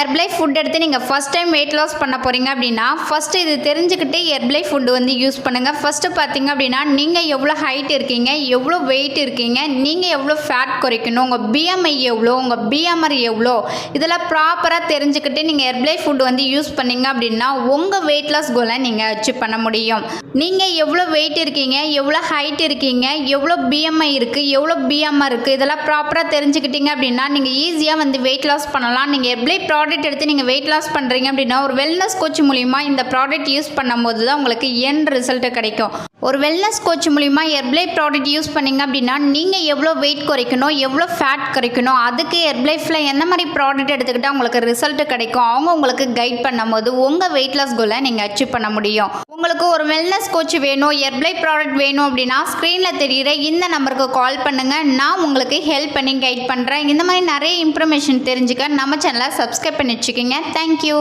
ஹெர்ப்லை food எடுத்து நீங்கள் first time weight loss பண்ண போகிறீங்க அப்படின்னா ஃபஸ்ட்டு இது தெரிஞ்சுக்கிட்டு ஹெர்ப்லை ஃபுட்டு வந்து யூஸ் பண்ணுங்கள் ஃபஸ்ட்டு பார்த்தீங்க அப்படின்னா நீங்கள் எவ்வளோ ஹைட் இருக்கீங்க எவ்வளோ வெயிட் இருக்கீங்க நீங்கள் எவ்வளோ ஃபேட் குறைக்கணும் உங்கள் பிஎம்ஐ எவ்வளோ உங்கள் பிஎம்ஆர் எவ்வளோ இதெல்லாம் ப்ராப்பராக தெரிஞ்சுக்கிட்டு நீங்கள் ஹெர்பிளை ஃபுட் வந்து யூஸ் பண்ணீங்க அப்படின்னா உங்கள் வெயிட் லாஸ் கோலை நீங்கள் அச்சீவ் பண்ண முடியும். நீங்கள் எவ்வளோ வெயிட் இருக்கீங்க எவ்வளோ ஹைட் இருக்கீங்க எவ்வளோ பிஎம்ஐ இருக்குது எவ்வளோ பிஎம்ஆர் இருக்குது இதெல்லாம் ப்ராப்பராக தெரிஞ்சுக்கிட்டீங்க அப்படின்னா நீங்கள் ஈஸியாக வந்து வெயிட் லாஸ் பண்ணலாம். நீங்கள் எவ்வளோ ப்ராடக்ட் எடுத்து நீங்கள் வெயிட் லாஸ் பண்ணுறீங்க அப்படின்னா ஒரு வெல்னஸ் கோச் மூலிமா இந்த ப்ராடக்ட் யூஸ் பண்ணும்போது தான் உங்களுக்கு என் ரிசல்ட்டு கிடைக்கும். ஒரு வெல்னஸ் கோச் மூலிமா எர்ப்ளை ப்ராடக்ட் யூஸ் பண்ணீங்க அப்படின்னா நீங்கள் எவ்வளோ வெயிட் குறைக்கணும் எவ்வளோ ஃபேட் குறைக்கணும் அதுக்கு எர்ப்ளைஃபில் என்ன மாதிரி ப்ராடக்ட் எடுத்துக்கிட்டால் உங்களுக்கு ரிசல்ட் கிடைக்கும் அவங்க உங்களுக்கு கைட் பண்ணும்போது உங்கள் வெயிட் லாஸ் கோலை நீங்கள் அச்சீவ் பண்ண முடியும். உங்களுக்கு ஒரு வெல்னஸ் கோச் வேணும் எர்ப்ளை ப்ராடக்ட் வேணும் அப்படின்னா ஸ்க்ரீனில் தெரிகிற இந்த நம்பருக்கு கால் பண்ணுங்கள் நான் உங்களுக்கு ஹெல்ப் பண்ணி கைட் பண்ணுறேன் இந்த மாதிரி நிறைய இன்ஃபர்மேஷன் தெரிஞ்சுக்க நம்ம சேனலை சப்ஸ்கிரைப் பண்ணி வச்சுக்கோங்க. தேங்க்யூ